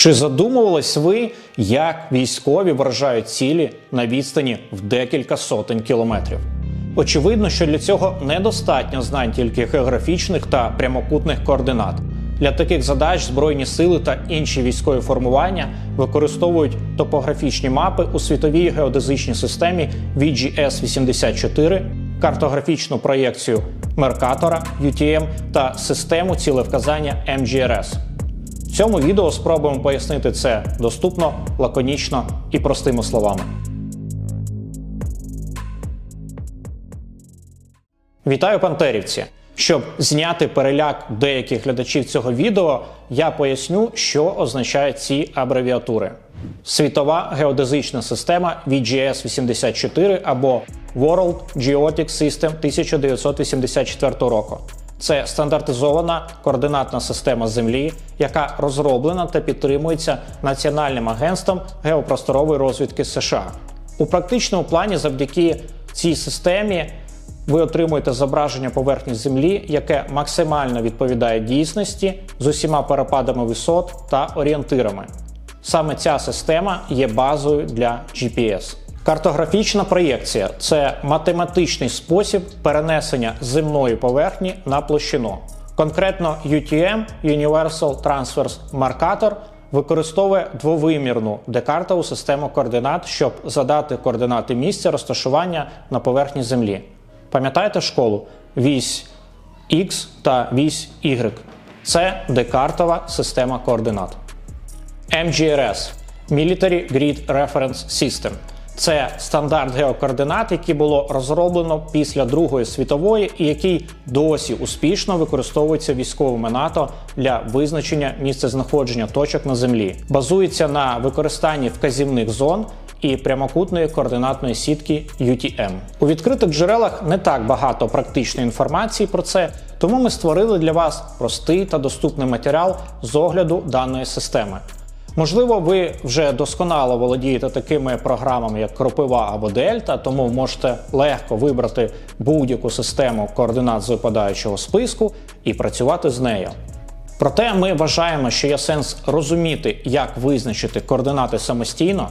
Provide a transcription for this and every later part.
Чи задумувались ви, як військові вражають цілі на відстані в декілька сотень кілометрів? Очевидно, що для цього недостатньо знань тільки географічних та прямокутних координат. Для таких задач збройні сили та інші військові формування використовують топографічні мапи у світовій геодезичній системі VGS-84, картографічну проєкцію Меркатора UTM та систему цілевказання MGRS. В цьому відео спробуємо пояснити це доступно, лаконічно і простими словами. Вітаю пантерівці! Щоб зняти переляк деяких глядачів цього відео, я поясню, що означають ці абревіатури. Світова геодезична система VGS-84 або World Geotic System 1984 року. Це стандартизована координатна система Землі, яка розроблена та підтримується Національним агентством геопросторової розвідки США. У практичному плані, завдяки цій системі, ви отримуєте зображення поверхні Землі, яке максимально відповідає дійсності з усіма перепадами висот та орієнтирами. Саме ця система є базою для GPS. Картографічна проєкція це математичний спосіб перенесення земної поверхні на площину. Конкретно UTM Universal Transverse Marcator використовує двовимірну декартову систему координат, щоб задати координати місця розташування на поверхні Землі. Пам'ятаєте школу? Вісь X та вісь Y. Це декартова система координат. MGRS Military Grid Reference System. Це стандарт геокоординат, який було розроблено після Другої світової і який досі успішно використовується військовими НАТО для визначення місцезнаходження точок на землі. Базується на використанні вказівних зон і прямокутної координатної сітки UTM. У відкритих джерелах не так багато практичної інформації про це, тому ми створили для вас простий та доступний матеріал з огляду даної системи. Можливо, ви вже досконало володієте такими програмами, як Кропива або Дельта, тому можете легко вибрати будь-яку систему координат з випадаючого списку і працювати з нею. Проте ми вважаємо, що є сенс розуміти, як визначити координати самостійно,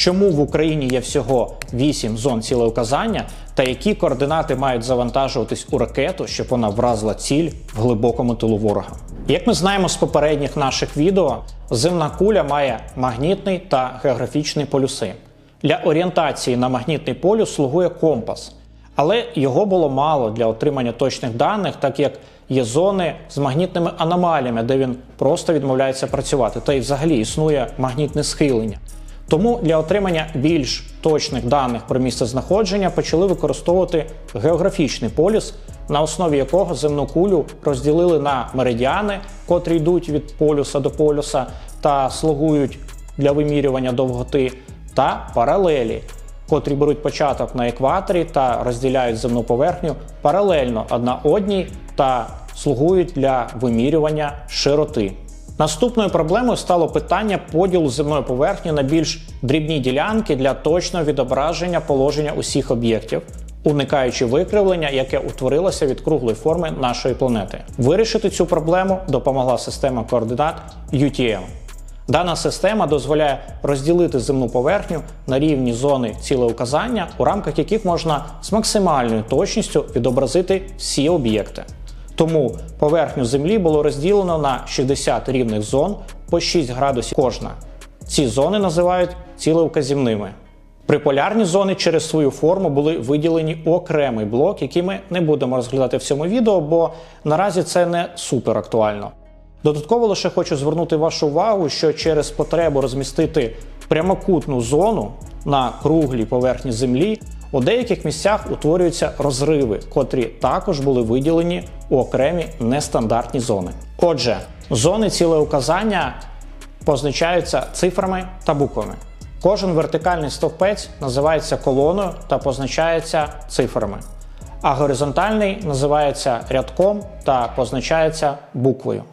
чому в Україні є всього 8 зон цілеуказання та які координати мають завантажуватись у ракету, щоб вона вразила ціль в глибокому тилу ворога. Як ми знаємо з попередніх наших відео, земна куля має магнітний та географічний полюси. Для орієнтації на магнітний полюс слугує компас, але його було мало для отримання точних даних, так як є зони з магнітними аномаліями, де він просто відмовляється працювати, та й взагалі існує магнітне схилення. Тому для отримання більш точних даних про місце знаходження почали використовувати географічний полюс, на основі якого земну кулю розділили на меридіани, котрі йдуть від полюса до полюса та слугують для вимірювання довготи, та паралелі, котрі беруть початок на екваторі та розділяють земну поверхню паралельно одна одній та слугують для вимірювання широти. Наступною проблемою стало питання поділу земної поверхні на більш дрібні ділянки для точного відображення положення усіх об'єктів, уникаючи викривлення, яке утворилося від круглої форми нашої планети. Вирішити цю проблему допомогла система координат UTM. Дана система дозволяє розділити земну поверхню на рівні зони цілеуказання, у рамках яких можна з максимальною точністю відобразити всі об'єкти. Тому поверхню Землі було розділено на 60 рівних зон по 6 градусів кожна. Ці зони називають цілеуказівними. Приполярні зони через свою форму були виділені окремий блок, який ми не будемо розглядати в цьому відео, бо наразі це не супер актуально. Додатково лише хочу звернути вашу увагу, що через потребу розмістити прямокутну зону на круглій поверхні Землі у деяких місцях утворюються розриви, котрі також були виділені у окремі нестандартні зони. Отже, зони цілеуказання позначаються цифрами та буквами. Кожен вертикальний стовпець називається колоною та позначається цифрами, а горизонтальний називається рядком та позначається буквою.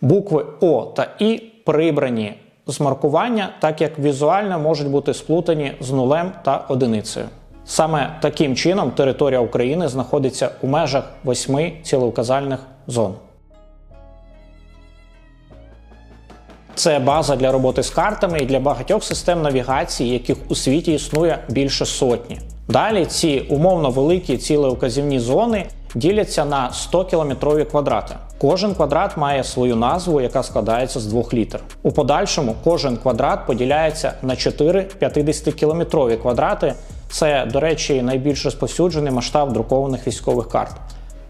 Букви О та І прибрані з маркування, так як візуально можуть бути сплутані з нулем та одиницею. Саме таким чином територія України знаходиться у межах восьми цілеуказальних зон. Це база для роботи з картами і для багатьох систем навігації, яких у світі існує більше сотні. Далі ці умовно великі цілеуказівні зони діляться на 100 кілометрові квадрати. Кожен квадрат має свою назву, яка складається з двох літер. У подальшому кожен квадрат поділяється на 4 50-кілометрові квадрати. Це, до речі, найбільш розповсюджений масштаб друкованих військових карт.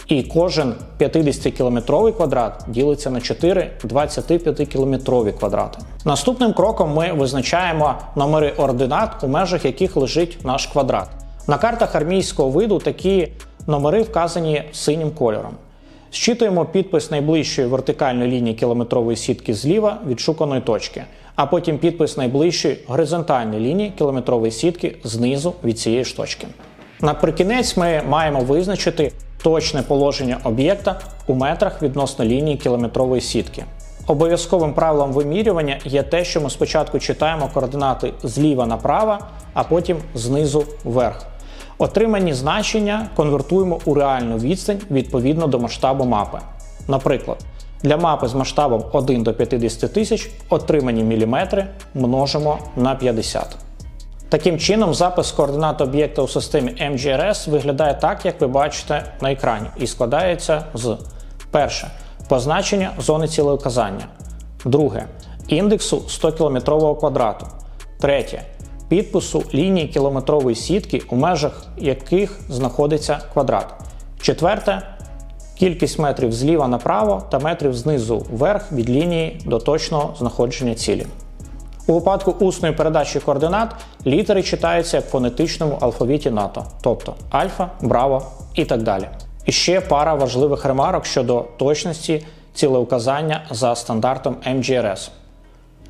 І кожен 50-кілометровий квадрат ділиться на 4 25-кілометрові квадрати. Наступним кроком ми визначаємо номери ординат, у межах яких лежить наш квадрат. На картах армійського виду такі номери вказані синім кольором. Зчитуємо підпис найближчої вертикальної лінії кілометрової сітки зліва від шуканої точки, а потім підпис найближчої горизонтальної лінії кілометрової сітки знизу від цієї ж точки. Наприкінець ми маємо визначити точне положення об'єкта у метрах відносно лінії кілометрової сітки. Обов'язковим правилом вимірювання є те, що ми спочатку читаємо координати зліва направо, а потім знизу вверх. Отримані значення конвертуємо у реальну відстань відповідно до масштабу мапи. Наприклад, для мапи з масштабом 1 до 50 тисяч отримані міліметри множимо на 50. Таким чином, запис координат об'єкта у системі MGRS виглядає так, як ви бачите на екрані, і складається з перше позначення зони цілеуказання, друге індексу 100 км квадрату, третє підпису лінії кілометрової сітки, у межах яких знаходиться квадрат. Четверте кількість метрів зліва направо та метрів знизу вверх від лінії до точного знаходження цілі. У випадку усної передачі координат літери читаються як в фонетичному алфавіті НАТО, тобто альфа, браво і так далі. І ще пара важливих ремарок щодо точності цілеуказання за стандартом MGRS.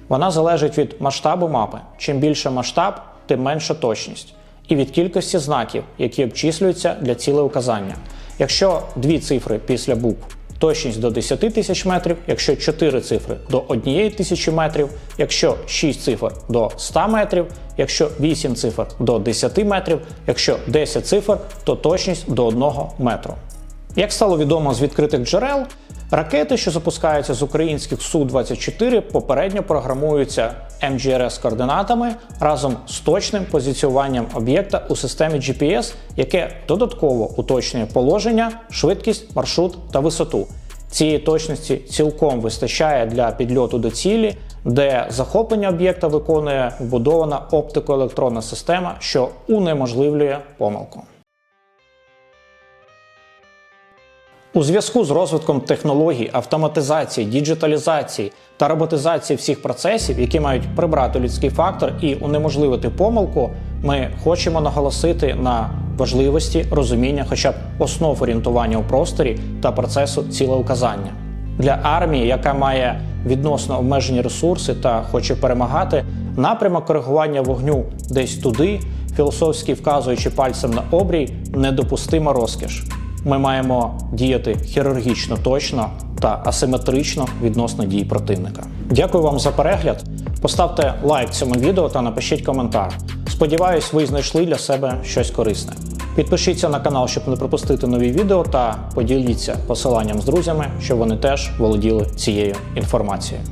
Вона залежить від масштабу мапи. Чим більше масштаб, тим менша точність. І від кількості знаків, які обчислюються для цілеуказання. Якщо дві цифри після букв точність до 10 тисяч метрів, якщо 4 цифри до 1 тисячі метрів, якщо 6 цифр до 100 метрів, якщо 8 цифр до 10 метрів, якщо 10 цифр, то точність до 1 метру. Як стало відомо з відкритих джерел, ракети, що запускаються з українських Су-24, попередньо програмуються MGRS координатами разом з точним позиціюванням об'єкта у системі GPS, яке додатково уточнює положення, швидкість, маршрут та висоту. Цієї точності цілком вистачає для підльоту до цілі, де захоплення об'єкта виконує вбудована оптико-електронна система, що унеможливлює помилку. У зв'язку з розвитком технологій, автоматизації, діджиталізації та роботизації всіх процесів, які мають прибрати людський фактор і унеможливити помилку, ми хочемо наголосити на важливості розуміння хоча б основ орієнтування у просторі та процесу цілеуказання. Для армії, яка має відносно обмежені ресурси та хоче перемагати, напрямок коригування вогню десь туди, філософськи вказуючи пальцем на обрій, недопустима розкіш ми маємо діяти хірургічно точно та асиметрично відносно дій противника. Дякую вам за перегляд. Поставте лайк цьому відео та напишіть коментар. Сподіваюсь, ви знайшли для себе щось корисне. Підпишіться на канал, щоб не пропустити нові відео, та поділіться посиланням з друзями, щоб вони теж володіли цією інформацією.